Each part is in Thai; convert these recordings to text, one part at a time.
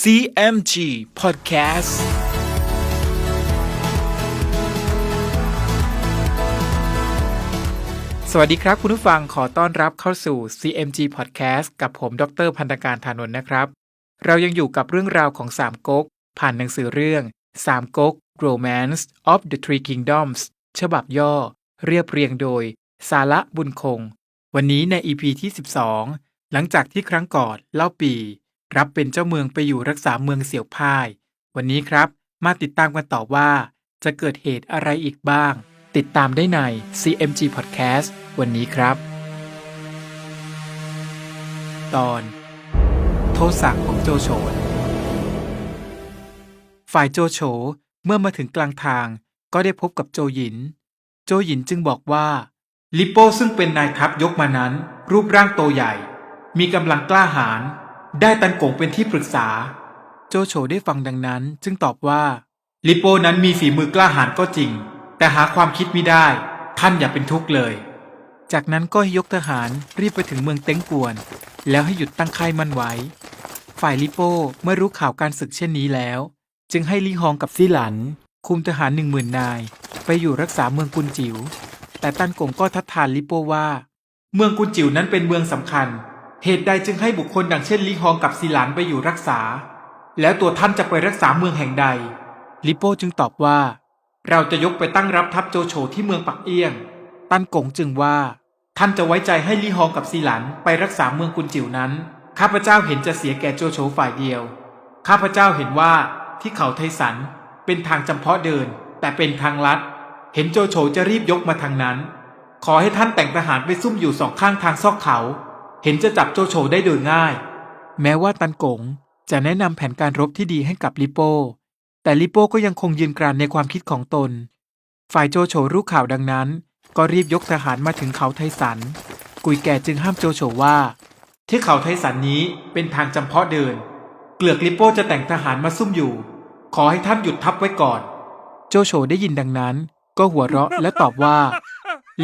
CMG Podcast สวัสดีครับคุณผู้ฟังขอต้อนรับเข้าสู่ CMG Podcast กับผม ดรพันธการธานนท์นะครับ เรายังอยู่กับเรื่องราวของสามก๊ก ผ่านหนังสือเรื่องสามก๊ก Romance of the Three Kingdoms ฉบับย่อ เรียบเรียงโดย สาระบุญคง วันนี้ใน EP ที่ 12 หลังจากที่ครั้งก่อนเล่าปี รับเป็นเจ้าเมืองไปอยู่รักษาเมืองเสี่ยวพ่าย วันนี้ครับ มาติดตามกันต่อว่า จะเกิดเหตุอะไรอีกบ้าง ติดตามได้ใน CMG Podcast วันนี้ครับ ตอน โทสะของโจโฉฝ่ายโจโฉเมื่อมาถึงกลางทางก็ได้พบกับโจหยิน โจหยินจึงบอกว่า ลิโป้ซึ่งเป็นนายทัพยกมานั้น รูปร่างโตใหญ่ มีกำลังกล้าหาญ ได้ตันกงเป็นที่ปรึกษา โจโฉได้ฟังดังนั้นจึงตอบว่า ลิโป้นั้นมีฝีมือกล้าหาญก็จริง แต่หาความคิดไม่ได้ ท่านอย่าเป็นทุกข์เลย จากนั้นก็ให้ยกทหารรีบไปถึงเมืองเต็งกวน แล้วให้หยุดตั้งค่ายมั่นไว้ ฝ่ายลิโป้เมื่อรู้ข่าวการศึกเช่นนี้แล้ว จึงให้ลี่ฮองกับซี่หลัน คุมทหารหนึ่งหมื่นนาย ไปอยู่รักษาเมืองกุนจิว๋วแต่ตันกงก็ทัดทานลิโป้ว่า เมืองกุนจิ๋วนั้นเป็นเมืองสำคัญ เหตุใดจึงให้บุคคลดังเช่นลี่ฮองกับซีหลานไปอยู่รักษา แล้วตัวท่านจะไปรักษาเมืองแห่งใด ลิโป้จึงตอบว่า เราจะยกไปตั้งรับทัพโจโฉที่เมืองปักเอี้ยง ตันกงจึงว่า ท่านจะไว้ใจให้ลี่ฮองกับซีหลันไปรักษาเมืองกุนจิ๋วนั้น ข้าพเจ้าเห็นจะเสียแก่โจโฉฝ่ายเดียว ข้าพเจ้าเห็นว่าที่เขาไทสันเป็นทางจำเพาะเดิน แต่เป็นทางลัด เห็นโจโฉจะรีบยกมาทางนั้น ขอให้ท่านแต่งทหารไปซุ่มอยู่สองข้างทางซอกเขา เห็นจะจับโจโฉได้โดยง่าย แม้ว่าตันกงจะแนะนำแผนการรบที่ดีให้กับลิโป้ แต่ลิโป้ก็ยังคงยืนกรานในความคิดของตน ฝ่ายโจโฉรู้ข่าวดังนั้น ก็รีบยกทหารมาถึงเขาไทสัน กุยแก่จึงห้ามโจโฉว่าที่เขาไทสันนี้เป็นทางจำเพาะเดิน เกลือกลิโป้จะแต่งทหารมาซุ่มอยู่ ขอให้ท่านหยุดทัพไว้ก่อน โจโฉได้ยินดังนั้น ก็หัวเราะและตอบว่า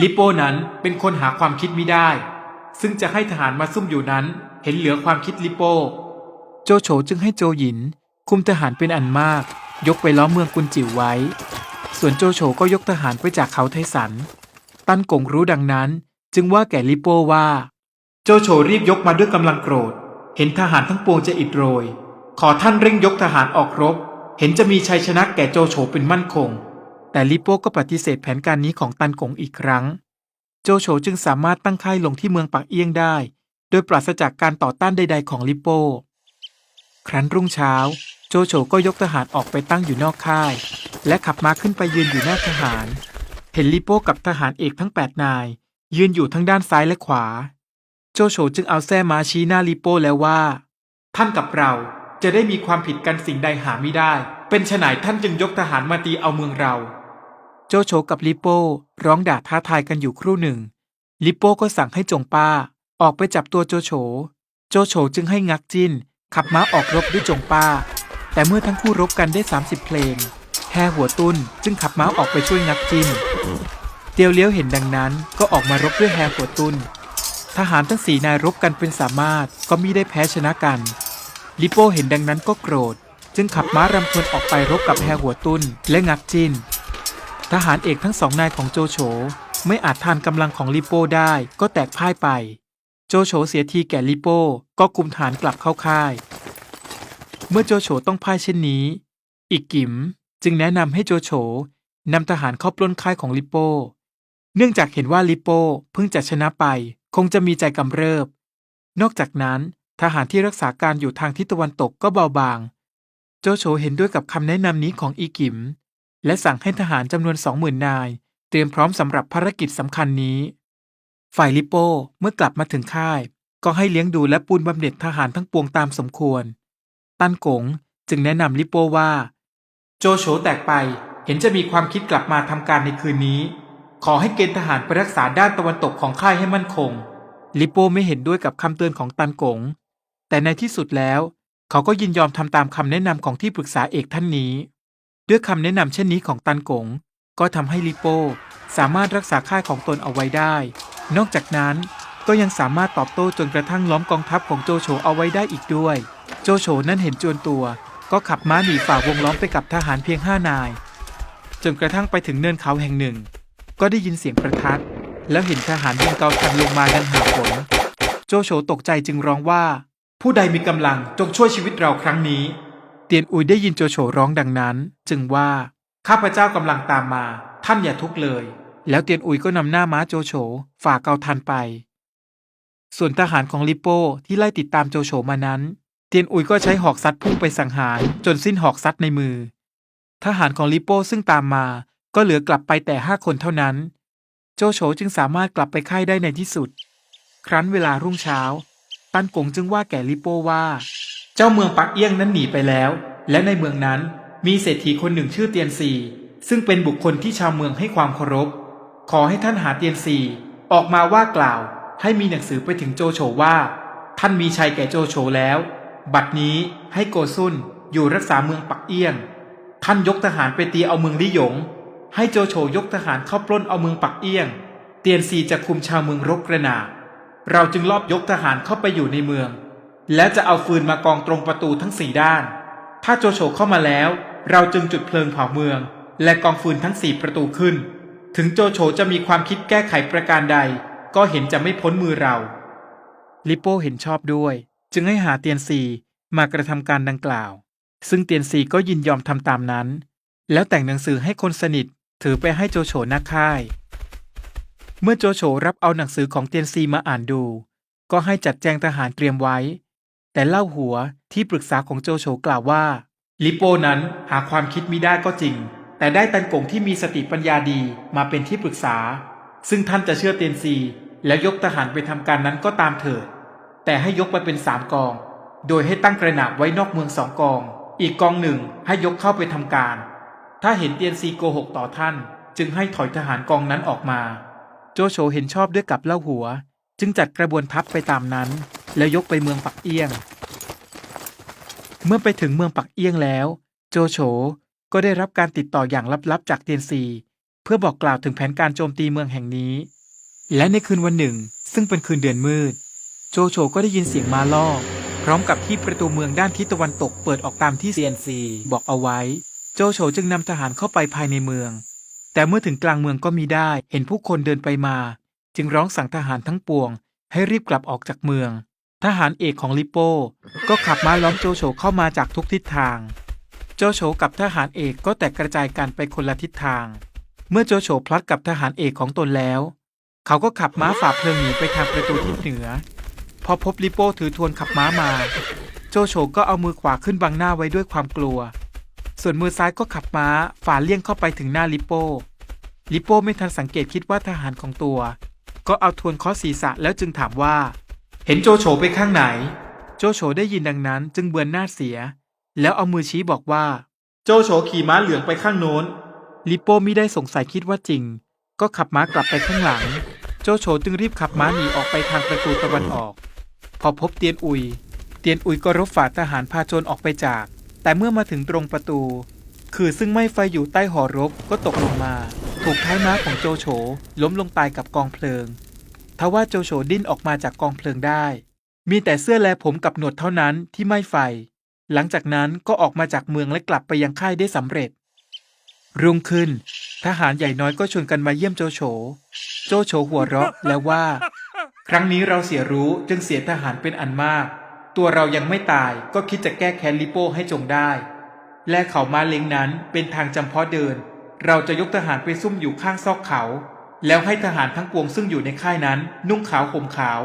ลิโป้นั้นเป็นคนหาความคิดไม่ได้ ซึ่งจะให้ทหารมาซุ่มอยู่นั้น เห็นเหลือความคิดลิโป้โจโฉจึงให้โจหยิน คุมทหารเป็นอันมาก ยกไปล้อมเมืองกุนจิ๋วไว้ ส่วนโจโฉก็ยกทหารไปจากเขาไทสัน ตันกงรู้ดังนั้น จึงว่าแก่ลิโป้ว่า โจโฉรีบยกมาด้วยกำลังโกรธ เห็นทหารทั้งปวงจะอิดโรย ขอท่านเร่งยกทหารออกรบ เห็นจะมีชัยชนะแก่โจโฉเป็นมั่นคง แต่ลิโป้ก็ปฏิเสธแผนการนี้ของตันกงอีกครั้ง โจโฉจึงสามารถตั้งค่ายลงที่เมืองปักเอี้ยงได้ โดยปราศจากการต่อต้านใด ๆ ของลิโป้ ครั้นรุ่งเช้า โจโฉก็ยกทหารออกไปตั้งอยู่นอกค่าย และขับม้าขึ้นไปยืนอยู่หน้าทหาร เห็นลิโป้กับทหารเอกทั้ง 8 นาย ยืนอยู่ทั้งด้านซ้ายและขวา โจโฉจึงเอาแส้ม้าชี้หน้าลิโป้แล้วว่า ท่านกับเราจะได้มีความผิดกันสิ่งใดหาไม่ได้ เป็นฉนายท่านจึงยกทหารมาตีเอาเมืองเรา โจโฉกับลิโป้ร้องด่าท้าทายกันอยู่ครู่หนึ่ง ลิโป้ก็สั่งให้จงป้า ออกไปจับตัวโจโฉ โจโฉจึงให้งักจิ้น ขับม้าออกรบด้วยจงป้า แต่เมื่อทั้งคู่รบกันได้ 30 เพลง แฮหัวตุนจึงขับม้าออกไปช่วยงักจิ้น เตียวเลี้ยวเห็นดังนั้นก็ออกมารบด้วยแฮหัวตุน ทหารทั้งสี่นายรบกันเป็นสามารถก็มิได้แพ้ชนะกัน ลิโป้เห็นดังนั้นก็โกรธ จึงขับม้ารำทวนออกไปรบกับแฮหัวตุนและงักจิน ทหารเอกทั้งสองนายของโจโฉไม่อาจทานกำลังของลิโป้ได้ก็แตกพ่ายไป โจโฉเสียทีแก่ลิโป้ก็กุมฐานกลับเข้าค่าย เมื่อโจโฉต้องพ่ายเช่นนี้ อีกกิมจึงแนะนำให้โจโฉนำทหารเข้าปล้นค่ายของลิโป้ เนื่องจากเห็นว่าลิโป้เพิ่งจะชนะไป คงจะมีใจกำเริบ นอกจากนั้นทหารที่รักษาการอยู่ทางทิศตะวันตกก็เบาบาง โจโฉเห็นด้วยกับคำแนะนำนี้ของอีกิม และสั่งให้ทหารจำนวนสองหมื่นนาย เตรียมพร้อมสำหรับภารกิจสำคัญนี้ ฝ่ายลิโป้เมื่อกลับมาถึงค่าย ก็ให้เลี้ยงดูและปูนบำเหน็จทหารทั้งปวงตามสมควร ตันกงจึงแนะนำลิโป้ว่า โจโฉแตกไปเห็นจะมีความคิดกลับมาทำการในคืนนี้ ขอให้เกณฑ์ทหารไปรักษาด้านตะวันตกของค่ายให้มั่นคง ลิโป้ไม่เห็นด้วยกับคำเตือนของตันกง แต่ในที่สุดแล้ว เขาก็ยินยอมทำตามคำแนะนำของที่ปรึกษาเอกท่านนี้ ด้วยคำแนะนำเช่นนี้ของตันกง ก็ทำให้ลิโป้สามารถรักษาค่ายของตนเอาไว้ได้ นอกจากนั้นก็ยังสามารถตอบโต้จนกระทั่งล้อมกองทัพของโจโฉเอาไว้ได้อีกด้วย โจโฉนั้นเห็นจวนตัว ก็ขับม้าหนีฝ่าวงล้อมไปกับทหารเพียงห้านาย จนกระทั่งไปถึงเนินเขาแห่งหนึ่ง ก็ได้ยินเสียงประทัด แล้วเห็นทหารยิงเกาทันลงมาดังหาฝนโจโฉตกใจจึงร้องว่า ผู้ใดมีกำลังจงช่วยชีวิตเราครั้งนี้ เตียนอุยได้ยินโจโฉร้องดังนั้น จึงว่า ข้าพเจ้ากำลังตามมา ท่านอย่าทุกข์เลย แล้วเตียนอุยก็นำหน้าม้าโจโฉฝ่าเกาทันไป ส่วนทหารของลิปโป้ที่ไล่ติดตามโจโฉมานั้น เตียนอุยก็ใช้หอกซัดพุ่งไปสังหารจนสิ้นหอกซัดในมือ ทหารของลิปโป้ซึ่งตามมา ก็เหลือกลับไปแต่ห้าคนเท่านั้น โจโฉจึงสามารถกลับไปค่ายได้ในที่สุด ครั้นเวลารุ่งเช้า ตันกงจึงว่าแก่ลิปโป้ว่า เจ้าเมืองปักเอี้ยงนั้นหนีไปแล้ว และในเมืองนั้นมีเศรษฐีคนหนึ่งชื่อเตียนซีซึ่งเป็นบุคคลที่ชาวเมืองให้ความเคารพ ขอให้ท่านหาเตียนซีออกมาว่ากล่าว ให้มีหนังสือไปถึงโจโฉว่า ท่านมีชัยแก่โจโฉแล้ว บัดนี้ให้โกซุนอยู่รักษาเมืองปักเอี้ยง ท่านยกทหารไปตีเอาเมืองลี่หยง ให้โจโฉยกทหารเข้าปล้นเอาเมืองปักเอี้ยง เตียนซีจะคุมชาวเมืองรบกระนาเราจึงลอบยกทหารเข้าไปอยู่ในเมือง และจะเอาฟืนมากองตรงประตูทั้งสี่ด้าน ถ้าโจโฉเข้ามาแล้ว เราจึงจุดเพลิงเผาเมือง และกองฟืนทั้งสี่ประตูขึ้น ถึงโจโฉจะมีความคิดแก้ไขประการใด ก็เห็นจะไม่พ้นมือเรา ลิโป้เห็นชอบด้วย จึงให้หาเตียนซีมากระทำการดังกล่าว ซึ่งเตียนซีก็ยินยอมทำตามนั้น แล้วแต่งหนังสือให้คนสนิทถือไปให้โจโฉนักค่าย เมื่อโจโฉรับเอาหนังสือของเตียนซีมาอ่านดู ก็ให้จัดแจงทหารเตรียมไว้ แต่เล่าหัวที่ปรึกษาของโจโฉกล่าวว่า ลิโป้นั้นหาความคิดมิได้ก็จริง แต่ได้ตันกงที่มีสติปัญญาดีมาเป็นที่ปรึกษา ซึ่งท่านจะเชื่อเตียนซี แล้วยกทหารไปทำการนั้นก็ตามเถิด แต่ให้ยกไปเป็นสามกอง โดยให้ตั้งกระหนาบไว้นอกเมืองสองกอง อีกกองหนึ่งให้ยกเข้าไปทำการ ถ้าเห็นเตียนซีโกหกต่อท่าน จึงให้ถอยทหารกองนั้นออกมา โจโฉเห็นชอบด้วยกับเล่าหัว จึงจัดกระบวนทัพไปตามนั้น แล้วยกไปเมืองปักเอี้ยง เมื่อไปถึงเมืองปักเอี้ยงแล้ว โจโฉก็ได้รับการติดต่ออย่างลับๆจากเตียนซี เพื่อบอกกล่าวถึงแผนการโจมตีเมืองแห่งนี้ และในคืนวันหนึ่ง ซึ่งเป็นคืนเดือนมืด โจโฉก็ได้ยินเสียงมาล่อ พร้อมกับที่ประตูเมืองด้านทิศตะวันตกเปิดออกตามที่เซียนซีบอกเอาไว้ โจโฉจึงนำทหารเข้าไปภายในเมือง แต่เมื่อถึงกลางเมืองก็มีได้เห็นผู้คนเดินไปมา จึงร้องสั่งทหารทั้งปวง ให้รีบกลับออกจากเมือง ทหารเอกของลิโป้ก็ขับม้าล้อมโจโฉเข้ามาจากทุกทิศทาง โจโฉกับทหารเอกก็แตกกระจายกันไปคนละทิศทาง เมื่อโจโฉพลัดกับทหารเอกของตนแล้ว เขาก็ขับม้าฝ่าเพลิงหนีไปทางประตูทิศเหนือ พอพบลิโป้ถือทวนขับม้ามา โจโฉก็เอามือขวาขึ้นบังหน้าไว้ด้วยความกลัว ส่วนมือซ้ายก็ขับม้าฝ่าเลี่ยงเข้าไปถึงหน้าลิโป้ลิโป้ไม่ทันสังเกตคิดว่าทหารของตัว ก็เอาทวนเคอศีรษะแล้วจึงถามว่า เห็นโจโฉไปข้างไหน โจโฉได้ยินดังนั้นจึงเบือนหน้าเสีย แล้วเอามือชี้บอกว่า โจโฉขี่ม้าเหลืองไปข้างโน้น ลิปโป้มิได้สงสัยคิดว่าจริง ก็ขับม้ากลับไปข้างหลัง โจโฉจึงรีบขับม้าหนีออกไปทางประตูตะวันออก พอพบเตียนอุย เตียนอุยก็รบฝ่าทหารพาโจรออกไปจาก แต่เมื่อมาถึงตรงประตู คือซึ่งไม่ไฟอยู่ใต้หอรบก็ตกลงมา ถูกท้ายม้าของโจโฉล้มลงตายกับกองเพลิง ทว่าโจโฉดิ้นออกมาจากกองเพลิงได้ มีแต่เสื้อและผมกับหนวดเท่านั้นที่ไม่ไฟ หลังจากนั้นก็ออกมาจากเมืองและกลับไปยังค่ายได้สำเร็จ รุ่งขึ้น ทหารใหญ่น้อยก็ชวนกันมาเยี่ยมโจโฉ โจโฉหัวเราะแล้วว่า ครั้งนี้เราเสียรู้จึงเสียทหารเป็นอันมาก ตัวเรายังไม่ตายก็คิดจะแก้แค้นลิโป้ให้จงได้ และเขามาเล้งนั้นเป็นทางจำเพาะเดิน เราจะยกทหารไปซุ่มอยู่ข้างซอกเขา แล้วให้ทหารทั้งปวงซึ่งอยู่ในค่ายนั้น นุ่งขาวห่มขาว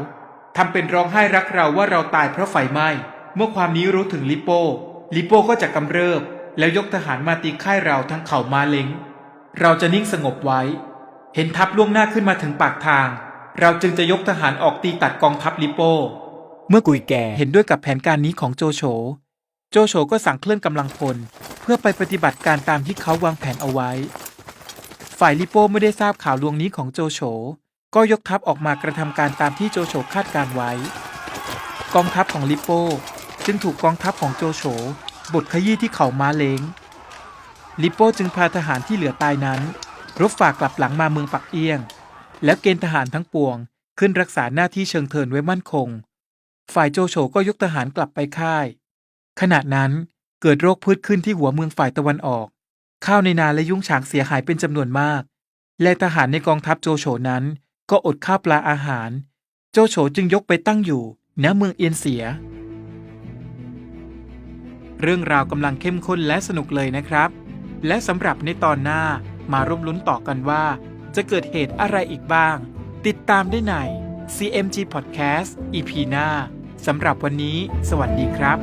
ทำเป็นร้องไห้รักเราว่าเราตายเพราะไฟไหม้เมื่อความนี้รู้ถึงลิโป้ ลิโป้ก็จะกำเริบ แล้วยกทหารมาตีค่ายเราทั้งเขามาเล้งเราจะนิ่งสงบไว้ เห็นทัพล่วงหน้าขึ้นมาถึงปากทาง เราจึงจะยกทหารออกตีตัดกองทัพลิโป้ เมื่อกุยแก่เห็นด้วยกับแผนการนี้ของโจโฉ โจโฉก็สั่งเคลื่อนกำลังพล เพื่อไปปฏิบัติการตามที่เขาวางแผนเอาไว้ ฝ่ายลิโป้ไม่ได้ทราบข่าวลวงนี้ของโจโฉ ก็ยกทัพออกมากระทำการตามที่โจโฉคาดการไว้ กองทัพของลิโป้จึงถูกกองทัพของโจโฉบดขยี้ที่เขาม้าเล้ง ลิโป้จึงพาทหารที่เหลือตายนั้น รบฝ่ากลับหลังมาเมืองปักเอียง แล้วเกณฑ์ทหารทั้งปวงขึ้นรักษาหน้าที่เชิงเทินไว้มั่นคง ฝ่ายโจโฉก็ยกทหารกลับไปค่าย ขณะนั้นเกิดโรคพืชขึ้นที่หัวเมืองฝ่ายตะวันออก ข้าวในนาและยุ้งฉางเสียหายเป็นจำนวนมาก และทหารในกองทัพโจโฉนั้น ก็อดข้าวปลาอาหาร โจโฉจึงยกไปตั้งอยู่ณเมืองเอียนเสีย เรื่องราวกำลังเข้มข้นและสนุกเลยนะครับ และสำหรับในตอนหน้ามาร่วมลุ้นต่อกันว่า จะเกิดเหตุอะไรอีกบ้าง ติดตามได้ใน CMG Podcast EP หน้าสำหรับวันนี้ สวัสดีครับ